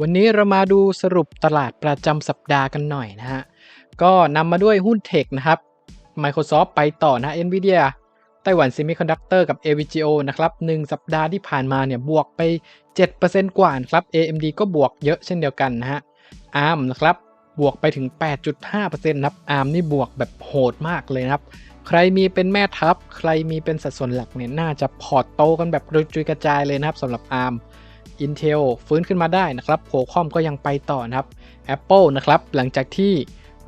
วันนี้เรามาดูสรุปตลาดประจำสัปดาห์กันหน่อยนะฮะ ก็นำมาด้วยหุ้นเทคนะครับ Microsoft ไปต่อนะ Nvidia ไต้หวัน Semiconductor กับ AVGO นะครับ 1 สัปดาห์ที่ผ่านมาเนี่ยบวกไป 7%กว่านะครับ AMD ก็บวกเยอะเช่นเดียวกันนะฮะ ARM นะครับ บวกไปถึง 8.5%นะครับ ARM นี่บวกแบบโหดมากเลยนะครับ ใครมีเป็นแม่ทัพ ใครมีเป็นสัดส่วนหลักเนี่ยน่าจะพอร์ตโตกันแบบกระจุยกระจายเลยนะครับสำหรับ ARM Intel ฟื้นขึ้นมาได้นะครับโ q คอมก็ยังไปต่อนะครับ Apple นะครับหลังจากที่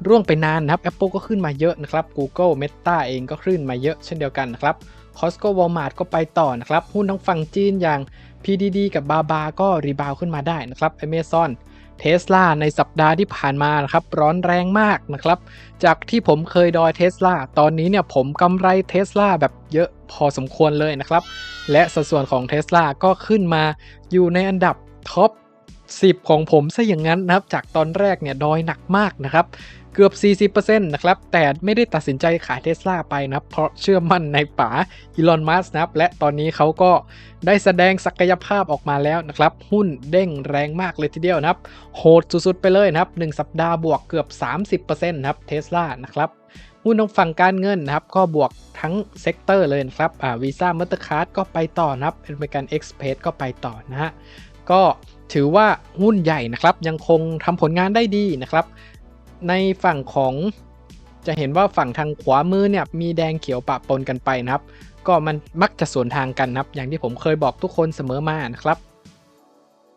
ร่วงไปนานนะครับ Apple ก็ขึ้นมาเยอะนะครับ Google Meta เองก็ขึ้นมาเยอะเช่นเดียวกันนะครับ Costco Walmart ก็ไปต่อนะครับ หุ้นทั้งฝั่งจีนอย่าง PDD กับบาบาก็รีบาวขึ้นมาได้นะครับ Amazon เท s l a ในสัปดาห์ที่ผ่านมานะครับร้อนแรงมากนะครับ จากที่ผมเคยดอยเทสลาตอนนี้เนี่ยผมกำไรเทสลาแบบเยอะพอสมควรเลยนะครับ และสัดส่วนของเทสลาก็ขึ้นมาอยู่ในอันดับท็อป 10 ของผมซะอย่างนั้นนะครับ จากตอนแรกเนี่ยดอยหนักมากนะครับเกือบ 40%นะครับ แต่ไม่ได้ตัดสินใจขายเท s l a ไปนะเพราะเชื่อมั่นในป๋าอีลอน มัสนะครับ และตอนนี้เขาก็ได้แสดงศักยภาพออกมาแล้วนะครับ หุ้นเด้งแรงมากเลยทีเดียวนะครับ โหดสุดๆไปเลยนะครับ 1 สัปดาห์บวกเกือบ 30%นะครับเท s l a นะครับ หุ้นทางฝั่งการเงินนะครับ ก็บวกทั้งเซกเตอร์เลยนะครับอ่าวีซ่ามัตเตอร์คาร์ดก็ไปต่อนะครับอเมริกันเอ็กซ์เพรสก็ไปต่อนะฮะ ก็ ถือว่าหุ้นใหญ่นะครับยังคงทำผลงานได้ดีนะครับ ในฝั่งของจะเห็นว่าฝั่งทางขวามือเนี่ยมีแดงเขียวปะปนกันไปนะครับ ก็มันมักจะสวนทางกันนะครับ อย่างที่ผมเคยบอกทุกคนเสมอมานะครับ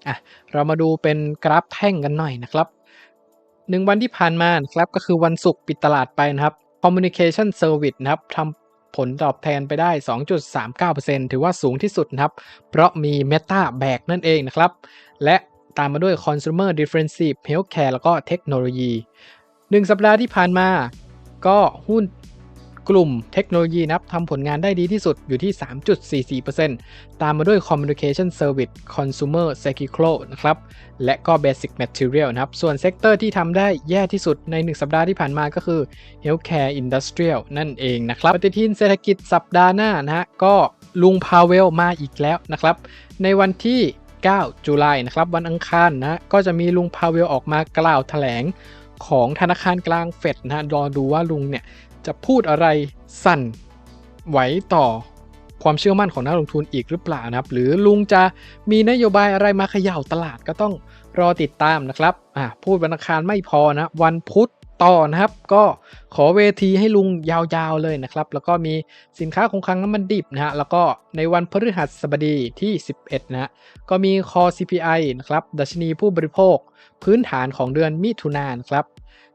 อะเรามาดูเป็นกราฟแท่งกันหน่อยนะครับหนึ่งวันที่ผ่านมานะครับก็คือวันศุกร์ปิดตลาดไปนะครับ Communication Service นะครับทำ ผลตอบแทนไปได้ 2.39%ถือว่าสูงที่สุดนะครับ เพราะมี Meta แบกนั่นเองนะครับ และตามมาด้วย Consumer Defensive Healthcare แล้วก็เทคโนโลยี 1 สัปดาห์ที่ผ่านมา ก็หุ้น กลุ่มเทคโนโลยีนะครับทำผลงานได้ดีที่สุดอยู่ที่ 3.44%ตามมาด้วย Communication Service Consumer Cyclical นะครับ และก็ Basic Material นะครับ ส่วนเซกเตอร์ที่ทำได้แย่ที่สุดใน 1 สัปดาห์ที่ผ่านมาก็คือ Healthcare Industrial นั่นเองนะครับปฏิทินเศรษฐกิจสัปดาห์หน้านะฮะก็ลุงพาเวลมาอีกแล้วนะครับ ในวันที่ 9 จุลายนะครับวันอังคารนะก็จะมีลุงพาเวลออกมากล่าวแถลงของธนาคารกลางเฟดนะฮะรอดูว่าลุงเนี่ย จะพูดอะไรสั่นไหวต่อความเชื่อมั่นของนักลงทุนอีกหรือเปล่านะครับ หรือลุงจะมีนโยบายอะไรมาเขย่าตลาดก็ต้องรอติดตามนะครับอ่าพูดวันอังคารไม่พอนะ วันพุธต่อนะครับ ก็ขอเวทีให้ลุงยาวๆเลยนะครับ แล้วก็มีสินค้าคงคลังน้ำมันดิบนะฮะแล้วก็ในวันพฤหัสบดีที่ 11 นะฮะก็มีคอ CPI นะครับดัชนีผู้บริโภค พื้นฐานของเดือนมิถุนายนครับ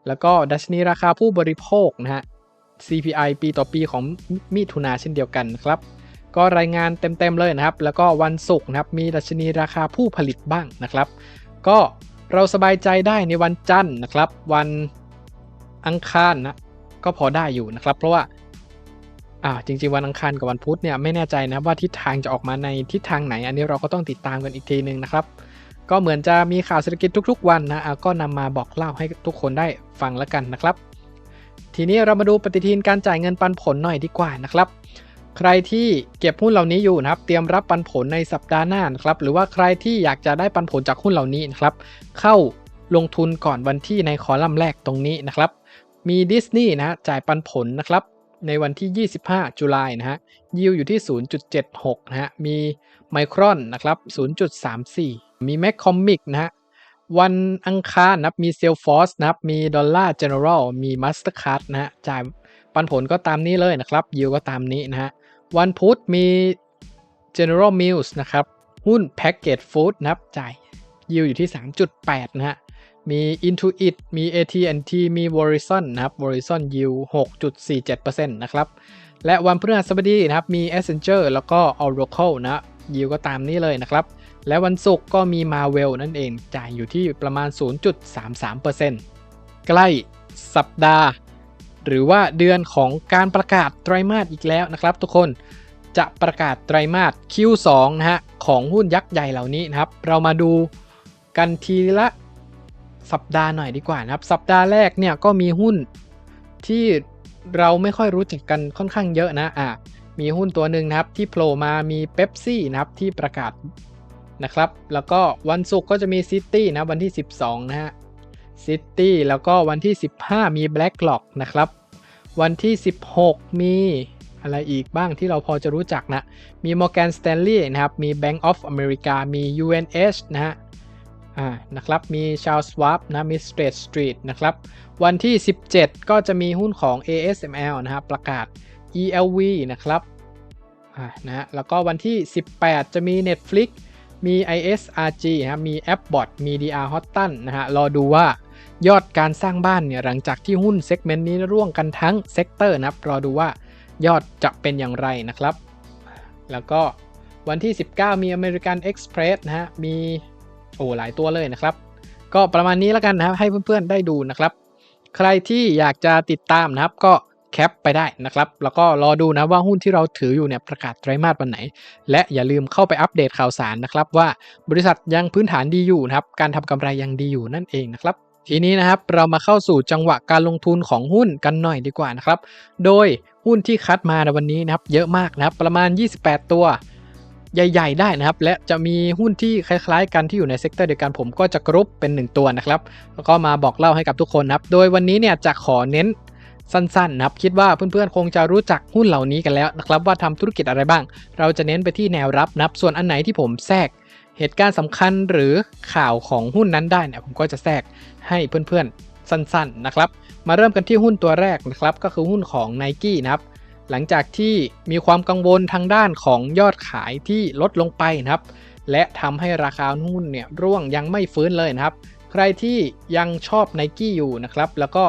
แล้วก็ดัชนีราคาผู้บริโภคนะฮะ CPI ปีต่อปีของมิถุนาเช่นเดียวกันครับ ก็รายงานเต็มๆเลยนะครับ แล้วก็วันศุกร์นะครับมีดัชนีราคาผู้ผลิตบ้างนะครับ ก็เราสบายใจได้ในวันจันทร์นะครับ วันอังคารนะก็พอได้อยู่นะครับ เพราะว่าอ่าจริงๆวันอังคารกับวันพุธเนี่ยไม่แน่ใจนะว่าทิศทางจะออกมาในทิศทางไหน อันนี้เราก็ต้องติดตามกันอีกทีนึงนะครับ ก็เหมือนจะมีข่าวเศรษฐกิจทุก ๆ วันนะก็นำมาบอกเล่าให้ทุกคนได้ฟังแล้วกันนะครับ ทีนี้เรามาดูปฏิทินการจ่ายเงินปันผลหน่อยดีกว่านะครับ ใครที่เก็บหุ้นเหล่านี้อยู่นะครับ เตรียมรับปันผลในสัปดาห์หน้านะครับ หรือว่าใครที่อยากจะได้ปันผลจากหุ้นเหล่านี้นะครับ เข้าลงทุนก่อนวันที่ในคอลัมน์แรกตรงนี้นะครับ มีดิสนีย์นะจ่ายปันผลนะครับในวันที่ 25 จุลายนะฮะ ยิวอยู่ที่ 0.76 นะฮะ มีไมครอนนะครับ 0.34 มีแมคคอมิกนะฮะ วันอังคารนะครับมีเซลฟอร์สนะครับมีดอลลาร์เจเนอรัลมีมาสเตอร์คาร์ดนะฮะจ่ายปันผลก็ตามนี้เลยนะครับยิวก็ตามนี้นะฮะวันพุธมี General Mills นะครับหุ้น Package Food นะครับจ่ายยิวอยู่ที่ 3.8 นะฮะมี Intuit มี AT&T มี Verizon นะครับ Verizon yield 6.47%นะครับ และวันพฤหัสบดีนะครับ มี Accenture แล้วก็ Oracle นะ yield ก็ตามนี้เลยนะครับ และวันศุกร์ก็มี Marvel นั่นเองจ่ายอยู่ที่ประมาณ 0.33%ใกล้สัปดาห์ หรือว่าเดือนของการประกาศไตรมาสอีกแล้วนะครับทุกคนจะประกาศไตรมาส Q2 นะฮะของหุ้นยักษ์ใหญ่เหล่านี้นะครับ เรามาดูกันทีละสัปดาห์หน่อยดีกว่านะครับ สัปดาห์แรกเนี่ยก็มีหุ้นที่เราไม่ค่อยรู้จักกันค่อนข้างเยอะนะอะมีหุ้นตัวหนึ่งนะครับที่โผล่มามีเ e ปซี่นะครับที่ประกาศ นะครับ แล้วก็วันศุกร์ก็จะมีซิตี้นะวันที่ 12 นะฮะซิตี้แล้วก็วันที่ 15 มี Black Lock นะครับ วันที่ 16 มีอะไรอีกบ้างที่เราพอจะรู้จักนะ มี Morgan Stanley นะครับ มี Bank of America มี UNH นะฮะอ่านะครับ มี Charles Schwab นะ มี State Street นะครับ วันที่ 17 ก็จะมีหุ้นของ ASML นะครับ ประกาศ ELV นะครับ อ่านะฮะแล้วก็วันที่ 18 จะมี Netflix มี ISRG นะครับมี AppBot มี DR h o t t o n นะฮะรอดูว่ายอดการสร้างบ้านเนี่ยหลังจากที่หุ้นเซกเมนต์นี้ร่วงกันทั้งเซกเตอร์นะครับรอดูว่ายอดจะเป็นอย่างไรนะครับ แล้วก็วันที่ 19 มี American Express นะฮะมีโอ้หลายตัวเลยนะครับ ก็ประมาณนี้แล้วกันนะครับให้เพื่อนๆได้ดูนะครับ ใครที่อยากจะติดตามนะครับก็ แคปไปได้นะครับ แล้วก็รอดูนะว่าหุ้นที่เราถืออยู่เนี่ยประกาศไตรมาสวันไหน และอย่าลืมเข้าไปอัปเดตข่าวสารนะครับ ว่าบริษัทยังพื้นฐานดีอยู่นะครับ การทำกำไรยังดีอยู่นั่นเองนะครับ ทีนี้นะครับเรามาเข้าสู่จังหวะการลงทุนของหุ้นกันหน่อยดีกว่านะครับ โดยหุ้นที่คัดมาในวันนี้นะครับเยอะมากนะครับประมาณ 28 ตัวใหญ่ ๆ ได้นะครับ และจะมีหุ้นที่คล้ายๆ กันที่อยู่ในเซกเตอร์เดียวกันผมก็จะกรุ๊ปเป็น 1 ตัวนะครับ แล้วก็มาบอกเล่าให้กับทุกคนนะครับ โดยวันนี้เนี่ยจะขอเน้น สั้นๆนะครับคิดว่าเพื่อนๆคงจะรู้จักหุ้นเหล่านี้กันแล้วนะครับว่าทำธุรกิจอะไรบ้าง เราจะเน้นไปที่แนวรับนะครับส่วนอันไหนที่ผมแทรกเหตุการณ์สำคัญหรือข่าวของหุ้นนั้นได้เนี่ยผมก็จะแทรกให้เพื่อนๆสั้นๆนะครับ มาเริ่มกันที่หุ้นตัวแรกนะครับก็คือหุ้นของ n i กี้นะครับหลังจากที่มีความกังวลทางด้านของยอดขายที่ลดลงไปนะครับ และทำให้ราคาหุ้นเนี่ยร่วงยังไม่ฟื้นเลยนะครับ ใครที่ยังชอบ n i กี้อยู่นะครับ แล้วก็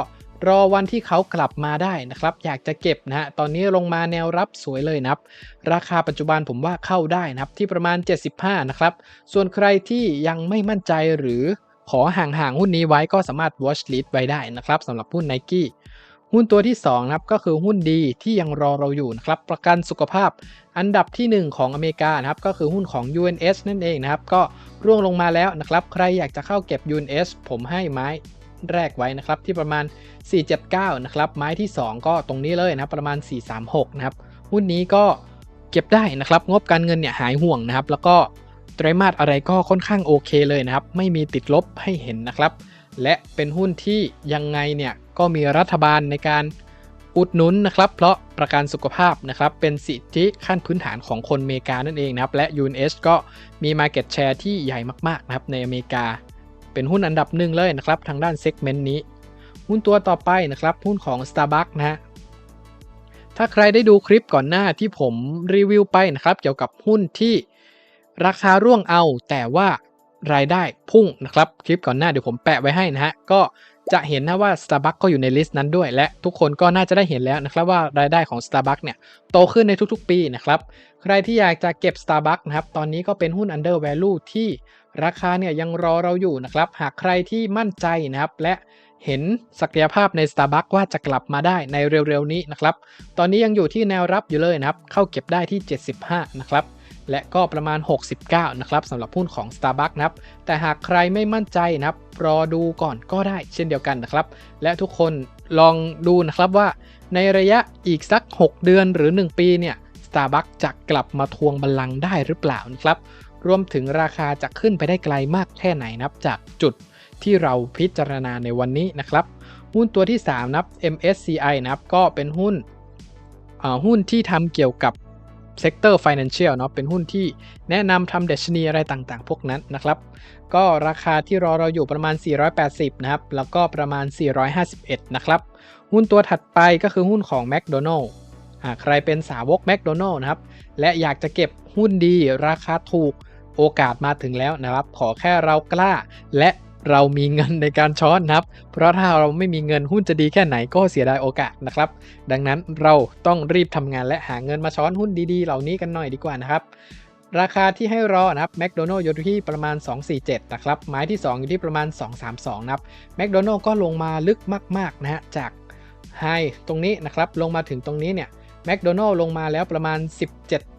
รอวันที่เขากลับมาได้นะครับ อยากจะเก็บนะฮะตอนนี้ลงมาแนวรับสวยเลยนะครับ ราคาปัจจุบันผมว่าเข้าได้นะครับ ที่ประมาณ 75 นะครับ ส่วนใครที่ยังไม่มั่นใจหรือขอห่างๆหุ้นนี้ไว้ก็สามารถ watch list ไว้ได้นะครับสำหรับหุ้น n i กี้หุ้นตัวที่2นะครับก็คือหุ้นดีที่ยังรอเราอยู่นะครับประกันสุขภาพ อันดับที่ 1 ของอเมริกานะครับก็คือหุ้นของ UNS นั่นเองนะครับก็ร่วงลงมาแล้วนะครับใครอยากจะเข้าเก็บ UNS ผมให้ไม้ แรกไว้นะครับที่ประมาณ 479 นะครับ ไม้ที่ 2 ก็ตรงนี้เลยนะครับประมาณ 436 นะครับ หุ้นนี้ก็เก็บได้นะครับ งบการเงินเนี่ยหายห่วงนะครับ แล้วก็ไตรมาสอะไรก็ค่อนข้างโอเคเลยนะครับ ไม่มีติดลบให้เห็นนะครับ และเป็นหุ้นที่ยังไงเนี่ยก็มีรัฐบาลในการอุดหนุนนะครับ เพราะประกันสุขภาพนะครับ เป็นสิทธิขั้นพื้นฐานของคนอเมริกานั่นเองนะครับ และ UNS ก็มี Market Share ที่ใหญ่มาก ๆ นะครับ ในอเมริกา เป็นหุ้นอันดับหนึ่งเลยนะครับทางด้านเซกเมนต์นี้ หุ้นตัวต่อไปนะครับหุ้นของ Starbucks นะฮะถ้าใครได้ดูคลิปก่อนหน้าที่ผมรีวิวไปนะครับเกี่ยวกับหุ้นที่ราคาร่วงเอา แต่ว่ารายได้พุ่งนะครับคลิปก่อนหน้าเดี๋ยวผมแปะไว้ให้นะฮะก็จะเห็นนะว่า Starbucks ก็อยู่ในลิสต์นั้นด้วย และทุกคนก็น่าจะได้เห็นแล้วนะครับว่ารายได้ของ Starbucks เนี่ยโตขึ้นในทุกๆ ปีนะครับ ใครที่อยากจะเก็บ Starbucks นะครับตอนนี้ก็เป็นหุ้น under value ที่ ราคาเนี่ยยังรอเราอยู่นะครับ หากใครที่มั่นใจนะครับ และเห็นศักยภาพใน Starbucks ว่าจะกลับมาได้ในเร็วๆนี้นะครับ ตอนนี้ยังอยู่ที่แนวรับอยู่เลยนะครับ เข้าเก็บได้ที่ 75 นะครับ และก็ประมาณ 69 นะครับสำหรับหุ้นของ Starbucks นะครับ แต่หากใครไม่มั่นใจนะครับ รอดูก่อนก็ได้เช่นเดียวกันนะครับ และทุกคนลองดูนะครับว่า ในระยะอีกสัก 6 เดือนหรือ 1 ปีเนี่ย Starbucks จะกลับมาทวงบัลลังก์ได้หรือเปล่านะครับ รวมถึงราคาจะขึ้นไปได้ไกลมากแค่ไหนนับจากจุดที่เราพิจารณาในวันนี้นะครับ หุ้นตัวที่ 3 นับ MSCI นะครับก็เป็นหุ้นหุ้นที่ทำเกี่ยวกับเซกเตอร์ Financial เนาะเป็นหุ้นที่แนะนำทำเดชนีอะไรต่างๆ พวกนั้นนะครับ ก็ราคาที่รอเราอยู่ประมาณ 480 นะครับ แล้วก็ประมาณ 451 นะครับ หุ้นตัวถัดไปก็คือหุ้นของ McDonald อ่าใครเป็นสาวก McDonald นะครับ และอยากจะเก็บหุ้นดีราคาถูก โอกาสมาถึงแล้วนะครับ ขอแค่เรากล้า และเรามีเงินในการช้อนนะครับ เพราะถ้าเราไม่มีเงินหุ้นจะดีแค่ไหนก็เสียดายโอกาสนะครับ ดังนั้นเราต้องรีบทำงานและหาเงินมาช้อนหุ้นดีๆ เหล่านี้กันหน่อยดีกว่านะครับ ราคาที่ให้รอนะครับแมคโดนัลล์อยู่ที่ประมาณ 247 นะครับ ไม้ที่ 2 อยู่ที่ประมาณ 232 นะครับแมคโดนัลล์ก็ลงมาลึกมากๆนะฮะจากไฮตรงนี้นะครับลงมาถึงตรงนี้เนี่ยแมคโดนัลล์ลงมาแล้วประมาณ 17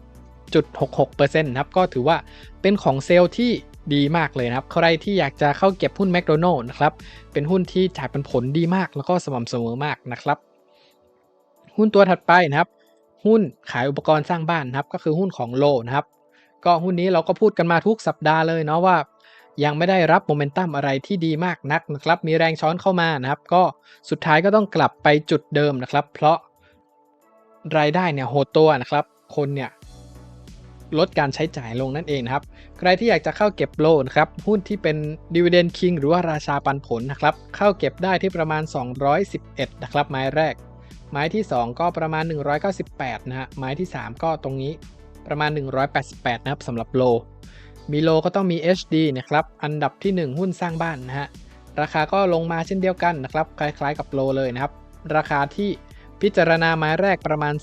10.66%ครับ ก็ถือว่าเป็นของเซลล์ที่ดีมากเลยนะครับ ใครที่อยากจะเข้าเก็บหุ้นแมคโดนัลล์นะครับ เป็นหุ้นที่จ่ายผลดีมากแล้วก็สม่ำเสมอมากนะครับ หุ้นตัวถัดไปนะครับ หุ้นขายอุปกรณ์สร้างบ้านนะครับ ก็คือหุ้นของโลนะครับ ก็หุ้นนี้เราก็พูดกันมาทุกสัปดาห์เลยเนาะว่ายังไม่ได้รับโมเมนตัมอะไรที่ดีมากนักนะครับ มีแรงช้อนเข้ามานะครับ ก็สุดท้ายก็ต้องกลับไปจุดเดิมนะครับ เพราะรายได้เนี่ยโหดตัวนะครับ คนเนี่ย ลดการใช้จ่ายลงนั่นเองนะครับ ใครที่อยากจะเข้าเก็บโลนะครับ หุ้นที่เป็น Dividend King หรือว่าราชาปันผลนะครับ เข้าเก็บได้ที่ประมาณ 211 นะครับไม้แรก ไม้ที่ 2 ก็ประมาณ 198 นะฮะ ไม้ที่ 3 ก็ตรงนี้ประมาณ 188 นะครับสำหรับโล มีโลก็ต้องมี HD นะครับ อันดับที่ 1 หุ้นสร้างบ้านนะฮะ ราคาก็ลงมาเช่นเดียวกันนะครับ คล้ายๆกับโลเลยนะครับ ราคาที่พิจารณาไม้แรกประมาณ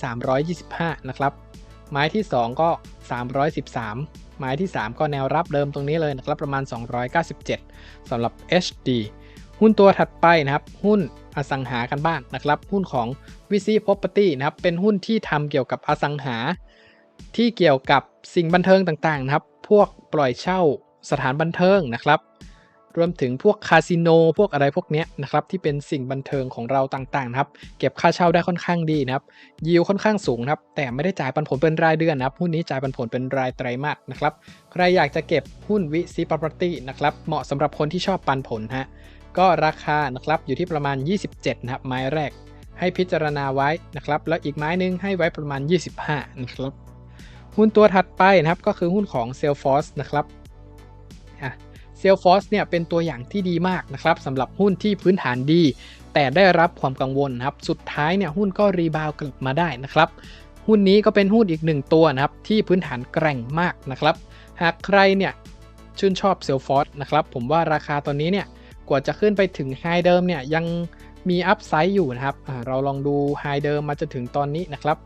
325 นะครับ ไม้ที่ 2 ก็ 313 ไม้ที่ 3 ก็แนวรับเดิมตรงนี้เลยนะครับประมาณ 297สำหรับ HD หุ้นตัวถัดไปนะครับ หุ้นอสังหากันบ้างนะครับ หุ้นของ VC Property นะครับ เป็นหุ้นที่ทำเกี่ยวกับอสังหา ที่เกี่ยวกับสิ่งบันเทิงต่างๆนะครับ พวกปล่อยเช่าสถานบันเทิงนะครับ รวมถึงพวกคาสิโนพวกอะไรพวกนี้นะครับที่เป็นสิ่งบันเทิงของเราต่างๆนะครับ เก็บค่าเช่าได้ค่อนข้างดีนะครับ ยิวค่อนข้างสูงนะครับ แต่ไม่ได้จ่ายปันผลเป็นรายเดือนนะครับ หุ้นนี้จ่ายปันผลเป็นรายไตรมาสนะครับ ใครอยากจะเก็บหุ้นวิซี property นะครับ เหมาะสำหรับคนที่ชอบปันผลฮะ ก็ราคานะครับอยู่ที่ประมาณ 27 นะครับ ไม้แรก ให้พิจารณาไว้นะครับ แล้วอีกไม้นึงให้ไว้ประมาณ 25 นะครับ หุ้นตัวถัดไปนะครับก็คือหุ้นของ Salesforce นะครับะ Salesforce เนี่ยเป็นตัวอย่างที่ดีมากนะครับสำหรับหุ้นที่พื้นฐานดี แต่ได้รับความกังวลนะครับ สุดท้ายเนี่ยหุ้นก็รีบาวกลับมาได้นะครับ หุ้นนี้ก็เป็นหุ้นอีกหนึ่งตัวนะครับที่พื้นฐานแกร่งมากนะครับ หากใครเนี่ยชื่นชอบ Salesforce นะครับผมว่าราคาตอนนี้เนี่ยกว่าจะขึ้นไปถึงไฮเดิมเนี่ยยังมีอัพไซด์อยู่นะครับ เราลองดูไฮเดิมมาจนถึงตอนนี้นะครับ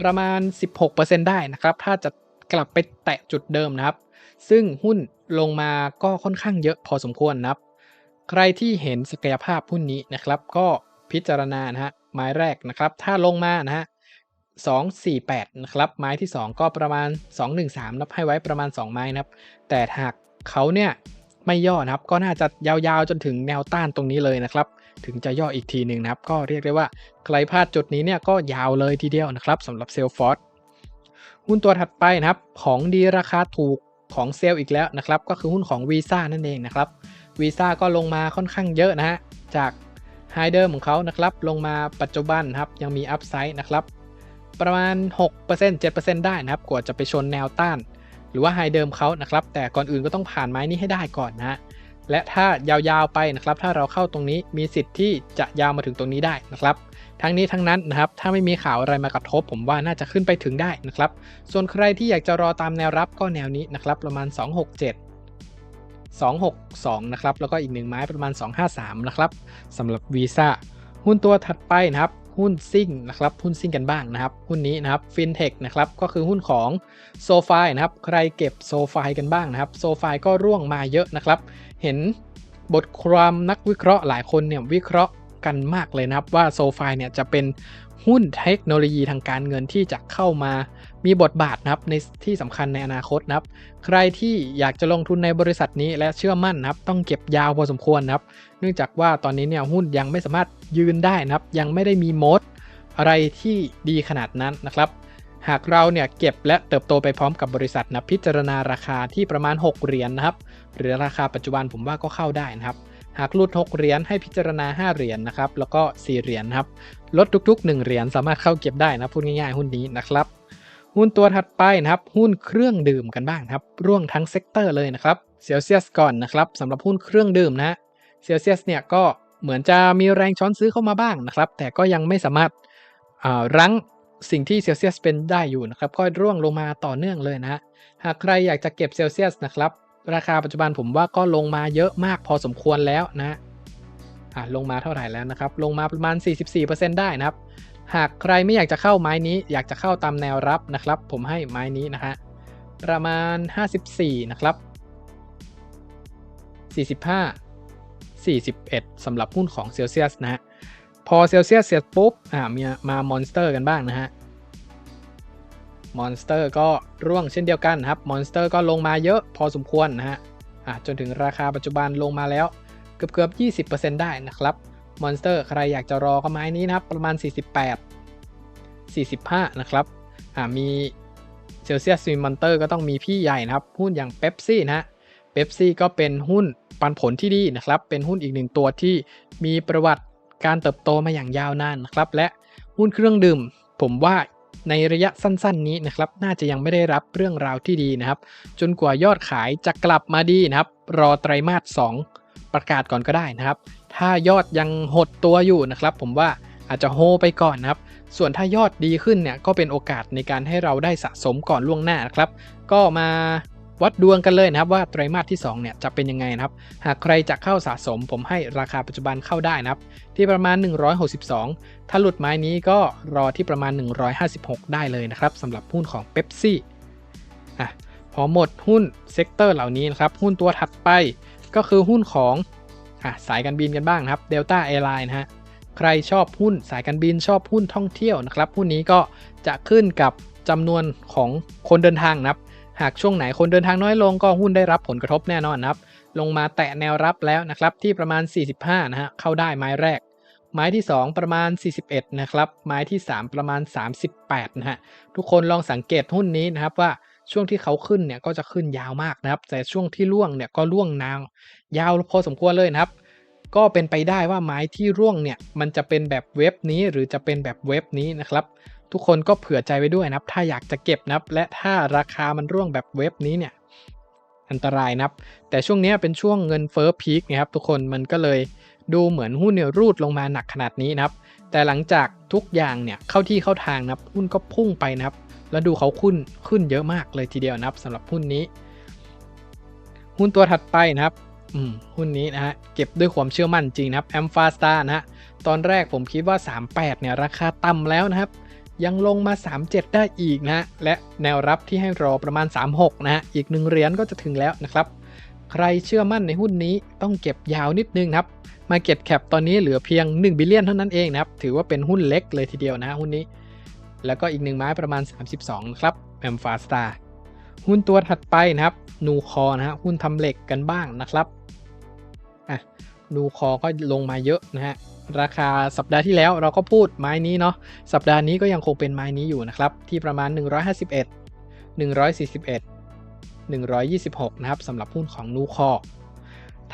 ประมาณ 16%ได้นะครับ ถ้าจะกลับไปแตะจุดเดิมนะครับ ซึ่งหุ้นลงมาก็ค่อนข้างเยอะพอสมควรนะครับ ใครที่เห็นศักยภาพหุ้นนี้นะครับ ก็พิจารณานะฮะไม้แรกนะครับ ถ้าลงมานะฮะ248 นะครับ ไม้ที่ 2 ก็ประมาณ 213 นับให้ไว้ประมาณ 2 ไม้นะครับ แต่หากเขาเนี่ยไม่ย่อนะครับ ก็น่าจะยาวๆจนถึงแนวต้านตรงนี้เลยนะครับ ถึงจะย่ออีกทีหนึ่งนะครับ ก็เรียกได้ว่าใครพลาดจุดนี้เนี่ยก็ยาวเลยทีเดียวนะครับสำหรับเซลฟอร์ดหุ้นตัวถัดไปนะครับ ของดีราคาถูก ของเซลล์อีกแล้วนะครับ ก็คือหุ้นของวีซ่านั่นเองนะครับวีซ่าก็ลงมาค่อนข้างเยอะนะฮะ จากไฮเดิมของเขานะครับ ลงมาปัจจุบันครับ ยังมีอัพไซด์นะครับ ประมาณ 6% 7%ได้นะครับ กว่าจะไปชนแนวต้าน หรือว่าไฮเดิมเขานะครับ แต่ก่อนอื่นก็ต้องผ่านไม้นี้ให้ได้ก่อนนะฮะและถ้ายาวๆไปนะครับ ถ้าเราเข้าตรงนี้มีสิทธิ์ที่จะยาวมาถึงตรงนี้ได้นะครับ ทั้งนี้ทั้งนั้นนะครับถ้าไม่มีข่าวอะไรมากระทบ ผมว่าน่าจะขึ้นไปถึงได้นะครับ ส่วนใครที่อยากจะรอตามแนวรับก็แนวนี้นะครับประมาณ 267 262 นะครับ แล้วก็อีกหนึ่งไม้ประมาณ 253 นะครับสำหรับวีซ่าหุ้นตัวถัดไปนะครับ หุ้นซิ่งนะครับ หุ้นซิ่งกันบ้างนะครับ หุ้นนี้นะครับฟินเทคนะครับ ก็คือหุ้นของโซฟายนะครับ ใครเก็บโซฟายกันบ้างนะครับ โซฟายก็ร่วงมาเยอะนะครับ เห็นบทความนักวิเคราะห์หลายคนเนี่ยวิเคราะห์ กันมากเลยนะครับว่าโซฟายเนี่ยจะเป็นหุ้นเทคโนโลยีทางการเงินที่จะเข้ามามีบทบาทนะครับในที่สำคัญในอนาคตนะครับ ใครที่อยากจะลงทุนในบริษัทนี้และเชื่อมั่นนะครับ ต้องเก็บยาวพอสมควรนะครับ เนื่องจากว่าตอนนี้เนี่ยหุ้นยังไม่สามารถยืนได้นะครับ ยังไม่ได้มีโมดอะไรที่ดีขนาดนั้นนะครับ หากเราเนี่ยเก็บและเติบโตไปพร้อมกับบริษัทนะพิจารณาราคาที่ประมาณ 6 เหรียญนนะครับ หรือราคาปัจจุบันผมว่าก็เข้าได้นะครับ หากลุด6เหรียญให้พิจารณา 5 เหรียญนนะครับ แล้วก็ 4 เหรียญครับ ลดทุก ๆ 1 เหรียญสามารถเข้าเก็บได้นะพูดง่ายๆหุ้นนี้นะครับ หุ้นตัวถัดไปนะครับ หุ้นเครื่องดื่มกันบ้างครับ ร่วงทั้งเซกเตอร์เลยนะครับเซลเซียสก่อนนะครับสำหรับหุ้นเครื่องดื่มนะเซลเซียสเนี่ยก็เหมือนจะมีแรงช้อนซื้อเข้ามาบ้างนะครับ แต่ก็ยังไม่สามารถรั้งสิ่งที่เซลเซียสเป็นได้อยู่นะครับ ก็ร่วงลงมาต่อเนื่องเลยนะ หากใครอยากจะเก็บเซลเซียสนะครับ ราคาปัจจุบันผมว่าก็ลงมาเยอะมากพอสมควรแล้วนะอะลงมาเท่าไหร่แล้วนะครับ ลงมาประมาณ 44%ได้นะครับ หากใครไม่อยากจะเข้าไม้นี้ อยากจะเข้าตามแนวรับนะครับ ผมให้ไม้นี้นะฮะประมาณ 54 นะครับ 45 41สำหรับหุ้นของเซลเซียสนะฮะพอเซลเซียสเสร็จปุ๊บอ่ามีมามอนสเตอร์กันบ้างนะฮะ มอนสเตอร์ก็ร่วงเช่นเดียวกันครับมอนสเตอร์ก็ลงมาเยอะพอสมควรนะฮะจนถึงราคาปัจจุบันลงมาแล้วเกือบเกือบ20%ได้นะครับมอนสเตอร์ใครอยากจะรอก็ไม้นี้นะครับ ประมาณ 48 45 นะครับอ่ามีเซลเซียสซีมอนเตอร์ก็ต้องมีพี่ใหญ่นะครับ หุ้นอย่างเ e ปซี่นะฮะเ e ปซี่ก็เป็นหุ้นปันผลที่ดีนะครับ เป็นหุ้นอีกหนึ่งตัวที่มีประวัติการเติบโตมาอย่างยาวนานนะครับ และหุ้นเครื่องดื่ม ผมว่า ในระยะสั้นๆนี้นะครับน่าจะยังไม่ได้รับเรื่องราวที่ดีนะครับ จนกว่ายอดขายจะกลับมาดีนะครับ รอไตรมาส 2 ประกาศก่อนก็ได้นะครับ ถ้ายอดยังหดตัวอยู่นะครับ ผมว่าอาจจะโฮไปก่อนนะครับ ส่วนถ้ายอดดีขึ้นเนี่ยก็เป็นโอกาสในการให้เราได้สะสมก่อนล่วงหน้านะครับ ก็มา วัดดวงกันเลยนะครับว่าไตรมาสที่2เนี่ยจะเป็นยังไงนะครับหากใครจะเข้าสะสม ผมให้ราคาปัจจุบันเข้าได้นะครับ ที่ประมาณ 162 ถ้าหลุดไม้นี้ก็รอที่ประมาณ 156 ได้เลยนะครับสำหรับหุ้นของเ e ปซี่อะพอหมดหุ้นเซกเตอร์เหล่านี้นะครับหุ้นตัวถัดไปก็คือหุ้นของอะสายการบินกันบ้างนะครับ Delta Airline นะฮะใครชอบหุ้นสายการบินชอบหุ้นท่องเที่ยวนะครับหุ้นนี้ก็จะขึ้นกับจำนวนของคนเดินทางนะครับ หากช่วงไหนคนเดินทางน้อยลงก็หุ้นได้รับผลกระทบแน่นอนครับ ลงมาแตะแนวรับแล้วนะครับที่ประมาณ 45 นะฮะเข้าได้ไม้แรก ไม้ที่ 2 ประมาณ 41 นะครับ ไม้ที่ 3 ประมาณ 38 นะฮะทุกคนลองสังเกตหุ้นนี้นะครับว่าช่วงที่เขาขึ้นเนี่ยก็จะขึ้นยาวมากนะครับ แต่ช่วงที่ร่วงเนี่ยก็ร่วงนางยาวพอสมควรเลยนะครับ ก็เป็นไปได้ว่าไม้ที่ร่วงเนี่ยมันจะเป็นแบบเว็บนี้หรือจะเป็นแบบเว็บนี้นะครับ ทุกคนก็เผื่อใจไว้ด้วยนะครับ ถ้าอยากจะเก็บนะครับ และถ้าราคามันร่วงแบบเว็บนี้เนี่ยอันตรายนะครับ แต่ช่วงนี้เป็นช่วงเงินเฟ้อพีคนะครับทุกคนมันก็เลยดูเหมือนหุ้นเนี่ยรูดลงมาหนักขนาดนี้นะครับ แต่หลังจากทุกอย่างเนี่ยเข้าที่เข้าทางนะครับหุ้นก็พุ่งไปนะครับ แล้วดูเขาขึ้นขึ้นเยอะมากเลยทีเดียวนะครับสำหรับหุ้นนี้ หุ้นตัวถัดไปนะครับหุ้นนี้นะฮะเก็บด้วยความเชื่อมั่นจริงนะครับแอมฟาสตานะฮะตอนแรกผมคิดว่า 38เนี่ยราคาต่ำแล้วนะครับ ยังลงมา 37 ได้อีกนะ และแนวรับที่ให้รอประมาณ 36 นะฮะอีกหนึ่งเหรียญก็จะถึงแล้วนะครับ ใครเชื่อมั่นในหุ้นนี้ต้องเก็บยาวนิดนึงครับมาเก็ตแคปตอนนี้เหลือเพียง 1 บิลเลียนเท่านั้นเองนะครับ ถือว่าเป็นหุ้นเล็กเลยทีเดียวนะหุ้นนี้ แล้วก็อีกหนึ่งไม้ประมาณ 32นะครับแอมฟาสตาหุ้นตัวถัดไปนะครับนูคอนะฮะหุ้นทำเหล็กกันบ้างนะครับอะนูคอก็ลงมาเยอะนะฮะ ราคาสัปดาห์ที่แล้วเราก็พูดไม้นี้เนาะสัปดาห์นี้ก็ยังคงเป็นไม้นี้อยู่นะครับ ที่ประมาณ 151 141 126 นะครับสำหรับหุ้นของนูคอ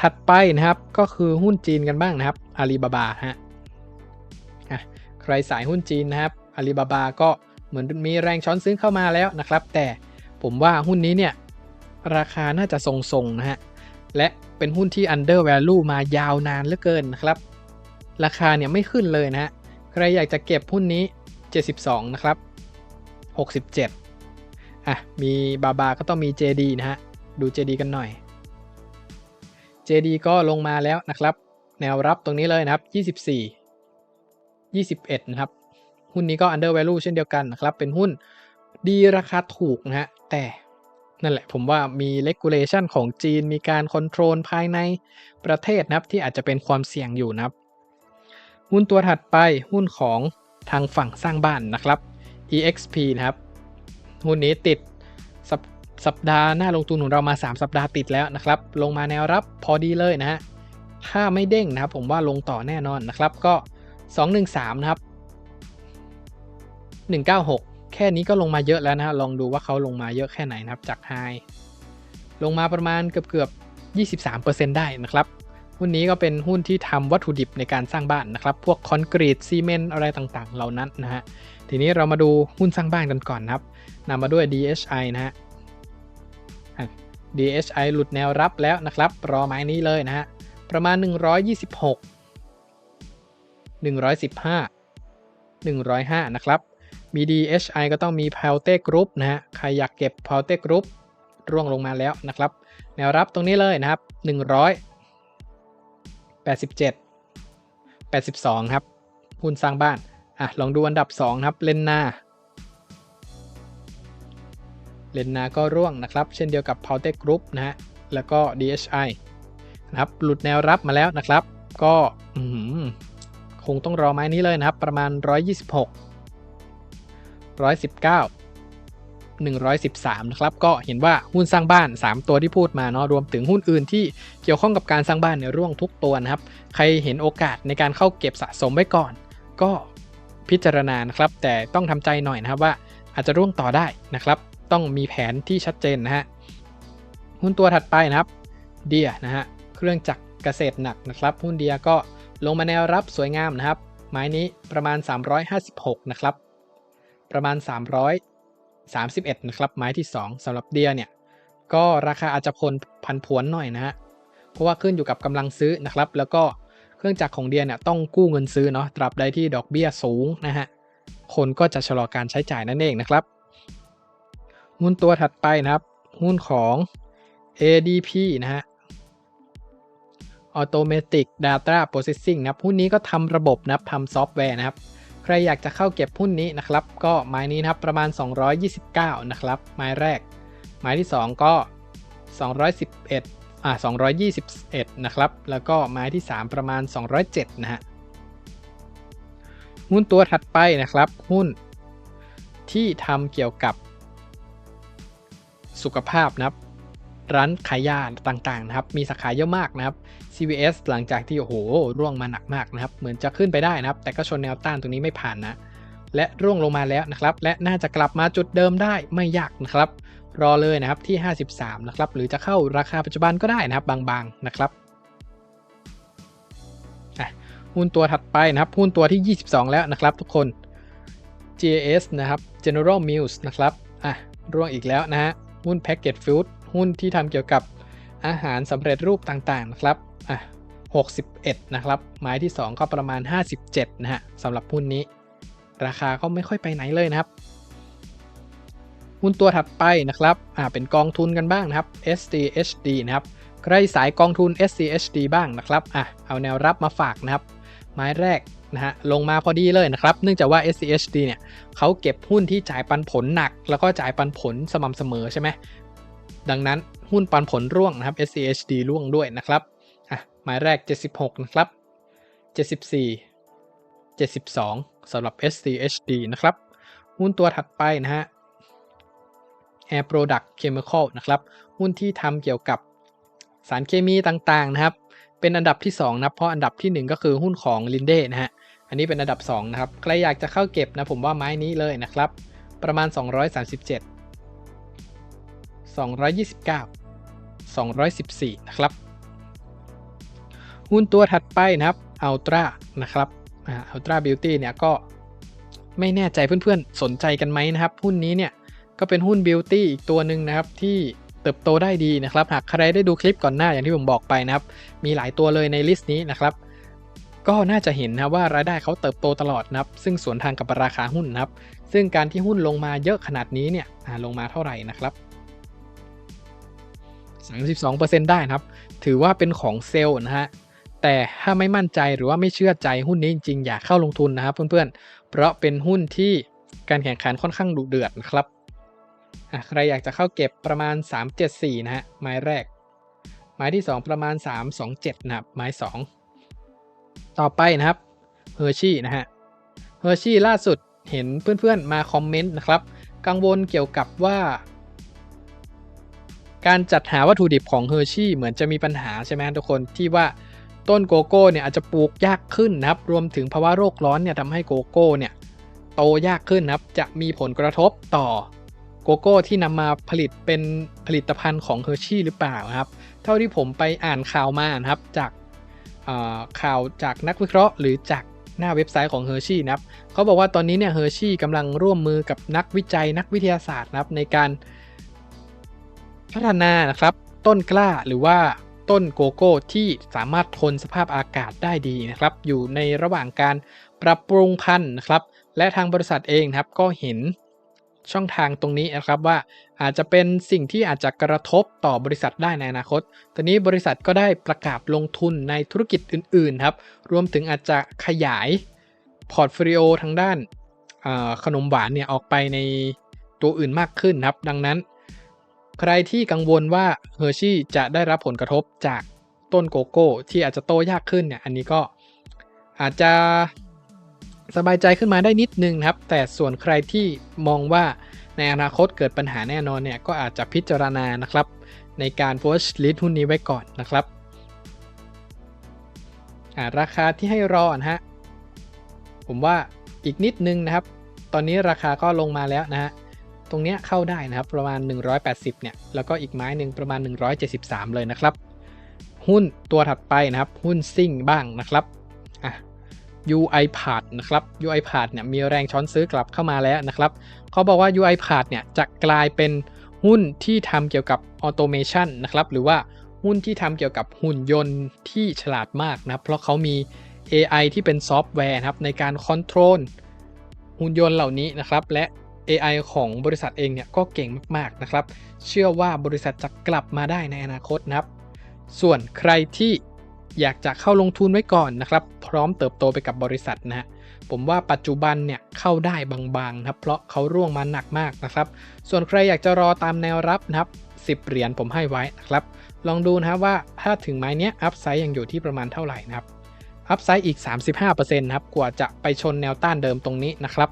ถัดไปนะครับก็คือหุ้นจีนกันบ้างนะครับอาลีบาบาฮะอะใครสายหุ้นจีนนะครับอาลีบาบาก็เหมือนมีแรงช้อนซื้อเข้ามาแล้วนะครับ แต่ผมว่าหุ้นนี้เนี่ย ราคาน่าจะทรงๆนะฮะ และเป็นหุ้นที่ under value มายาวนานเหลือเกินนะครับ ราคาเนี่ยไม่ขึ้นเลยนะฮะ ใครอยากจะเก็บหุ้นนี้ 72 นะครับ 67 อะ มีบาบาก็ต้องมี JD นะฮะ ดู JD กันหน่อย JD ก็ลงมาแล้วนะครับ แนวรับตรงนี้เลยนะครับ 24 21 นะครับ หุ้นนี้ก็ under value เช่นเดียวกันนะครับ เป็นหุ้นดีราคาถูกนะฮะ แต่นั่นแหละผมว่ามี regulation ของจีนมีการ control ภายในประเทศนะครับที่อาจจะเป็นความเสี่ยงอยู่นะครับ หุ้นตัวถัดไปหุ้นของทางฝั่งสร้างบ้านนะครับ EXP นะครับ หุ้นนี้ติดสสัปดาห์หน้าลงทุนของเรามา 3 สัปดาห์ติดแล้วนะครับ ลงมาแนวรับพอดีเลยนะฮะ ถ้าไม่เด้งนะครับ ผมว่าลงต่อแน่นอนนะครับ ก็ 213 นะครับ 196 แค่นี้ก็ลงมาเยอะแล้วนะฮะ ลองดูว่าเขาลงมาเยอะแค่ไหนนะครับ จากไฮ ลงมาประมาณเกือบเกือบ 23%ได้นะครับ หุ้นนี้ก็เป็นหุ้นที่ทำวัตถุดิบในการสร้างบ้านนะครับ พวกคอนกรีตซีเมนต์อะไรต่างๆ เหล่านั้นนะฮะ ทีนี้เรามาดูหุ้นสร้างบ้านกันก่อนนะครับนำมาด้วย DHI นะฮะ DHI หลุดแนวรับแล้วนะครับ รอไม้นี้เลยนะฮะ ประมาณ 126 115 105 นะครับ มี DHI ก็ต้องมี p a l t e Group นะฮะ ใครอยากเก็บ p a l t e Group ร่วงลงมาแล้วนะครับ แนวรับตรงนี้เลยนะครับ 87 82 ครับ หุ้นสร้างบ้าน อะ ลองดูอันดับ 2 ครับ เลนนาเลนนาก็ร่วงนะครับ เช่นเดียวกับ p a l t e Group นะฮะ แล้วก็ DHI นะครับ หลุดแนวรับมาแล้วนะครับ ก็คงต้องรอไม้นี้เลยนะครับ ประมาณ 126 119 113นะครับก็เห็นว่าหุ้นสร้างบ้าน 3 ตัวที่พูดมาเนาะรวมถึงหุ้นอื่นที่เกี่ยวข้องกับการสร้างบ้านเนี่ยร่วงทุกตัวนะครับ ใครเห็นโอกาสในการเข้าเก็บสะสมไว้ก่อน ก็พิจารณานะครับแต่ต้องทำใจหน่อยนะครับว่าอาจจะร่วงต่อได้นะครับ ต้องมีแผนที่ชัดเจนนะฮะหุ้นตัวถัดไปนะครับเดียนะฮะเครื่องจักรเกษตรหนักนะครับ หุ้นเดียก็ลงมาแนวรับสวยงามนะครับไม้นี้ประมาณ 356 นะครับ ประมาณ 31 นะครับ ไม้ที่ 2สำหรับเดียเนี่ยก็ราคาอาจจะพลพันผวนหน่อยนะฮะเพราะว่าขึ้นอยู่กับกำลังซื้อนะครับ แล้วก็เครื่องจักรของเดียเนี่ยต้องกู้เงินซื้อเนาะตราบใดที่ดอกเบี้ยสูงนะฮะคนก็จะชะลอการใช้จ่ายนั่นเองนะครับ หุ้นตัวถัดไปนะครับ หุ้นของ ADP นะฮะ Automatic Data Processing นะครับหุ้นนี้ก็ทำระบบนะครับทำซอฟต์แวร์นะครับ รอยากจะเข้าเก็บหุ้นนี้นะครับ ก็ไม้นี้นะครับประมาณ 229 นะครับ ไม้แรก ไม้ที่ 2 ก็ 211อ่า221 นะครับ แล้วก็ไม้ที่ 3 ประมาณ 207 นะฮะหุ้นตัวถัดไปนะครับ หุ้นที่ทำเกี่ยวกับสุขภาพนะครับ ร้านขายยาต่างๆนะครับ มีสาขาเยอะมากนะครับ CVS หลังจากที่โอ้โหร่วงมาหนักมากนะครับ เหมือนจะขึ้นไปได้นะครับ แต่ก็ชนแนวต้านตรงนี้ไม่ผ่านนะ และร่วงลงมาแล้วนะครับ และน่าจะกลับมาจุดเดิมได้ไม่ยากนะครับ รอเลยนะครับที่ 53 นะครับ หรือจะเข้าราคาปัจจุบันก็ได้นะครับ บางๆนะครับหุ้นตัวถัดไปนะครับ หุ้นตัวที่ 22 แล้วนะครับทุกคน GAS นะครับ General Mills นะครับ อะ ร่วงอีกแล้วนะฮะ หุ้น Package Food หุ้นที่ทำเกี่ยวกับอาหารสำเร็จรูปต่างๆนะครับอะ61 นะครับหมายที่ 2 ก็ประมาณ 57 นะฮะสำหรับหุ้นนี้ ราคาก็ไม่ค่อยไปไหนเลยนะครับ หุ้นตัวถัดไปนะครับอ่าเป็นกองทุนกันบ้างนะครับ SCHD นะครับใครสายกองทุน SCHD บ้างนะครับอะเอาแนวรับมาฝากนะครับ ไม้แรกนะฮะลงมาพอดีเลยนะครับ เนื่องจากว่า SCHD เนี่ยเขาเก็บหุ้นที่จ่ายปันผลหนัก แล้วก็จ่ายปันผลสม่ำเสมอใช่ไหม ดังนั้นหุ้นปันผลร่วงนะครับ SCHD ร่วงด้วยนะครับอะหมายแรก 76 นะครับ 74 72สำหรับ SCHD นะครับ หุ้นตัวถัดไปนะฮะ Air Product Chemical นะครับ หุ้นที่ทำเกี่ยวกับสารเคมีต่างๆนะครับ เป็นอันดับที่2นะเพราะอันดับที่ 1 ก็คือหุ้นของ l i n d e นะฮะ อันนี้เป็นอันดับ 2 นะครับ ใครอยากจะเข้าเก็บนะผมว่าไม้นี้เลยนะครับ ประมาณ 237 229 214 นะครับ หุ้นตัวถัดไปนะครับ Ultra นะครับอ่า Ultra Beauty เนี่ยก็ไม่แน่ใจเพื่อนๆ สนใจกันไหมนะครับ หุ้นนี้เนี่ยก็เป็นหุ้น Beauty อีกตัวหนึ่งนะครับที่เติบโตได้ดีนะครับ หากใครได้ดูคลิปก่อนหน้าอย่างที่ผมบอกไปนะครับ มีหลายตัวเลยในลิสต์นี้นะครับ ก็น่าจะเห็นนะว่ารายได้เขาเติบโตตลอดนะครับ ซึ่งสวนทางกับราคาหุ้นนะครับ ซึ่งการที่หุ้นลงมาเยอะขนาดนี้เนี่ยลงมาเท่าไหร่นะครับ 32%ได้นะครับ ถือว่าเป็นของเซลล์นะฮะแต่ถ้าไม่มั่นใจหรือว่าไม่เชื่อใจหุ้นนี้จริงๆอย่าเข้าลงทุนนะครับเพื่อนๆ เพราะเป็นหุ้นที่การแข่งขันค่อนข้างดุเดือดนะครับใครอยากจะเข้าเก็บประมาณ 374 นะฮะไม้แรก ไม้ที่ 2 ประมาณ 327 นะครับ ไม้ 2 ต่อไปนะครับเฮอร์ชี่นะฮะเฮอร์ชี่ล่าสุดเห็นเพื่อนๆมาคอมเมนต์นะครับ กังวลเกี่ยวกับว่า การจัดหาวัตถุดิบของเฮอร์ชี่เหมือนจะมีปัญหาใช่ไหมทุกคนที่ว่าต้นโกโก้เนี่ยอาจจะปลูกยากขึ้นนะครับ รวมถึงภาวะโรคร้อนเนี่ยทำให้โกโก้เนี่ยโตยากขึ้นนะครับ จะมีผลกระทบต่อโกโก้ที่นำมาผลิตเป็นผลิตภัณฑ์ของเฮอร์ชี่หรือเปล่าครับ เท่าที่ผมไปอ่านข่าวมานะครับจากข่าวจากนักวิเคราะห์ หรือจากหน้าเว็บไซต์ของเฮอร์ชี่นะครับเขาบอกว่าตอนนี้เนี่ยเฮอร์ชี่กำลังร่วมมือกับนักวิจัยนักวิทยาศาสตร์นะครับในการ พัฒนานะครับ ต้นกล้าหรือว่าต้นโกโก้ที่สามารถทนสภาพอากาศได้ดีนะครับ อยู่ในระหว่างการปรับปรุงพันธุ์นะครับ และทางบริษัทเองนะครับก็เห็นช่องทางตรงนี้นะครับว่าอาจจะเป็นสิ่งที่อาจจะกระทบต่อบริษัทได้ในอนาคต ตอนนี้บริษัทก็ได้ประกาศลงทุนในธุรกิจอื่นๆครับ รวมถึงอาจจะขยายพอร์ตโฟลิโอทางด้านขนมหวานเนี่ยออกไปในตัวอื่นมากขึ้นครับ ดังนั้น ใครที่กังวลว่าเฮอร์ชี่จะได้รับผลกระทบจากต้นโกโก้ที่อาจจะโตยากขึ้นเนี่ยอันนี้ก็อาจจะสบายใจขึ้นมาได้นิดนึงครับ แต่ส่วนใครที่มองว่าในอนาคตเกิดปัญหาแน่นอนเนี่ยก็อาจจะพิจารณานะครับ ในการ watch list หุ้นนี้ไว้ก่อนนะครับราคาที่ให้รอนะฮะผมว่าอีกนิดนึงนะครับ ตอนนี้ราคาก็ลงมาแล้วนะฮะ ตรงเนี้ยเข้าได้นะครับประมาณ 180เนี่ยแล้วก็อีกไม้หนึ่งประมาณ 173 เลยนะครับ หุ้นตัวถัดไปนะครับ หุ้นซิ่งบ้างนะครับอะ UI p a d นะครับ UI p a d เนี่ยมีแรงช้อนซื้อกลับเข้ามาแล้วนะครับเขาบอกว่า UI p a d เนี่ยจะกลายเป็นหุ้นที่ทำเกี่ยวกับออโตเมชันนะครับหรือว่าหุ้นที่ทำเกี่ยวกับหุ่นยนต์ที่ฉลาดมากนะครับ เพราะเขามี AI ที่เป็นซอฟต์แวร์นะครับในการคอนโทรลหุ่นยนต์เหล่านี้นะครับ และ AI ของบริษัทเองเนี่ยก็เก่งมากๆนะครับ เชื่อว่าบริษัทจะกลับมาได้ในอนาคตนะครับ ส่วนใครที่อยากจะเข้าลงทุนไว้ก่อนนะครับ พร้อมเติบโตไปกับบริษัทนะฮะผมว่าปัจจุบันเนี่ยเข้าได้บางๆนะครับ เพราะเขาร่วงมาหนักมากนะครับ ส่วนใครอยากจะรอตามแนวรับนะครับ10 เหรียญผมให้ไว้นะครับ ลองดูนะครับว่าถ้าถึงไม้นี้อัพไซด์ยังอยู่ที่ประมาณเท่าไหร่นะครับ อัพไซด์อีก 35%นะครับ กว่าจะไปชนแนวต้านเดิมตรงนี้นะครับ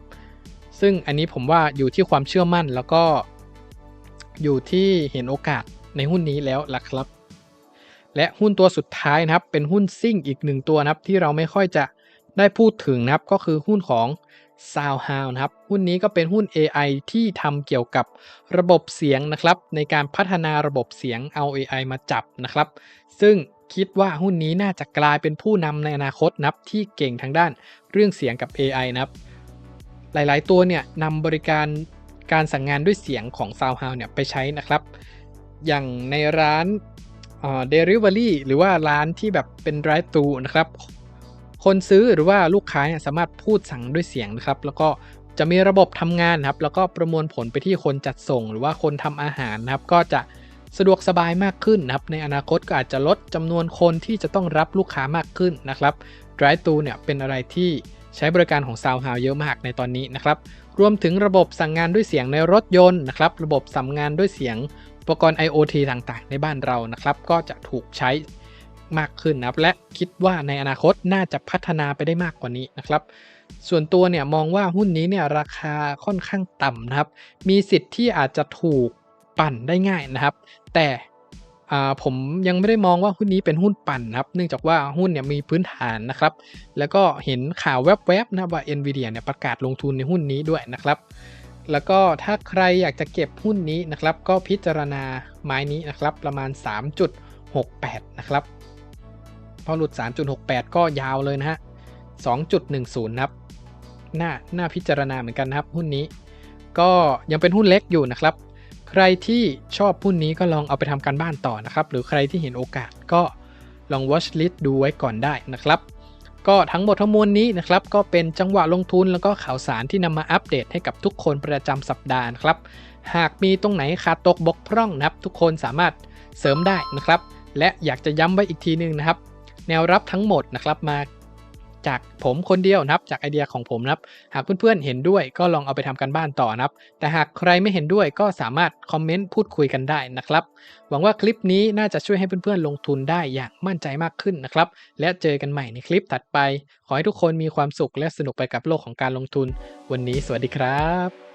ซึ่งอันนี้ผมว่าอยู่ที่ความเชื่อมั่นแล้วก็อยู่ที่เห็นโอกาสในหุ้นนี้แล้วล่ะครับ และหุ้นตัวสุดท้ายนะครับ เป็นหุ้นซิ่งอีกหนึ่งตัวนะครับ ที่เราไม่ค่อยจะได้พูดถึงนะครับ ก็คือหุ้นของ s o u n d h o u นะครับ หุ้นนี้ก็เป็นหุ้น AI ที่ทำเกี่ยวกับระบบเสียงนะครับ ในการพัฒนาระบบเสียงเอา AI มาจับนะครับ ซึ่งคิดว่าหุ้นนี้น่าจะกลายเป็นผู้นำในอนาคตนับที่เก่งทางด้านเรื่องเสียงกับ AI นะครับ หลาย ๆ ตัวเนี่ยนำบริการการสั่งงานด้วยเสียงของ s o u n d h o u n d เนี่ยไปใช้นะครับ อย่างในร้านเดลิเวอรี่หรือว่าร้านที่แบบเป็น drive thru นะครับ คนซื้อหรือว่าลูกค้าเนี่ยสามารถพูดสั่งด้วยเสียงนะครับ แล้วก็จะมีระบบทำงานนครับ แล้วก็ประมวลผลไปที่คนจัดส่ง หรือว่าคนทำอาหารนะครับ ก็จะสะดวกสบายมากขึ้นนะครับ ในอนาคตก็อาจจะลดจำนวนคนที่จะต้องรับลูกค้ามากขึ้นนะครับ drive thru เนี่ยเป็นอะไรที่ ใช้บริการของ s o u n d h o u n d เยอะมากในตอนนี้นะครับ รวมถึงระบบสั่งงานด้วยเสียงในรถยนต์นะครับ ระบบสั่งงานด้วยเสียงอุปกรณ์ IoT ต่างๆ ในบ้านเรานะครับ ก็จะถูกใช้มากขึ้นนะครับ และคิดว่าในอนาคตน่าจะพัฒนาไปได้มากกว่านี้นะครับ ส่วนตัวเนี่ยมองว่าหุ้นนี้เนี่ยราคาค่อนข้างต่ำนะครับ มีสิทธิ์ที่อาจจะถูกปั่นได้ง่ายนะครับ แต่ ผมยังไม่ได้มองว่าหุ้นนี้เป็นหุ้นปั่นครับ เนื่องจากว่าหุ้นเนี่ยมีพื้นฐานนะครับ แล้วก็เห็นข่าวแวบๆนะว่า NVIDIA เนี่ยประกาศลงทุนในหุ้นนี้ด้วยนะครับ แล้วก็ถ้าใครอยากจะเก็บหุ้นนี้นะครับ ก็พิจารณาไม้นี้นะครับประมาณ 3.68 นะครับ พอหลุด 3.68 ก็ยาวเลยนะฮะ 2.10นครับน่าน่าพิจารณาเหมือนกันนะครับ หุ้นนี้ ก็ยังเป็นหุ้นเล็กอยู่นะครับ ใครที่ชอบหุ้นนี้ก็ลองเอาไปทำการบ้านต่อนะครับ หรือใครที่เห็นโอกาสก็ลอง watch list ดูไว้ก่อนได้นะครับ ก็ทั้งหมดทั้งมวลนี้นะครับ ก็เป็นจังหวะลงทุนแล้วก็ข่าวสารที่นำมาอัปเดตให้กับทุกคนประจำสัปดาห์นะครับ หากมีตรงไหนขาดตกบกพร่องนะครับ ทุกคนสามารถเสริมได้นะครับ และอยากจะย้ำไว้อีกทีนึงนะครับ แนวรับทั้งหมดนะครับมา จากผมคนเดียวนะครับ จากไอเดียของผมนะครับ หากเพื่อนๆเห็นด้วยก็ลองเอาไปทำกันบ้านต่อนะครับ แต่หากใครไม่เห็นด้วยก็สามารถคอมเมนต์พูดคุยกันได้นะครับ หวังว่าคลิปนี้น่าจะช่วยให้เพื่อนๆลงทุนได้อย่างมั่นใจมากขึ้นนะครับ และเจอกันใหม่ในคลิปถัดไป ขอให้ทุกคนมีความสุขและสนุกไปกับโลกของการลงทุน วันนี้สวัสดีครับ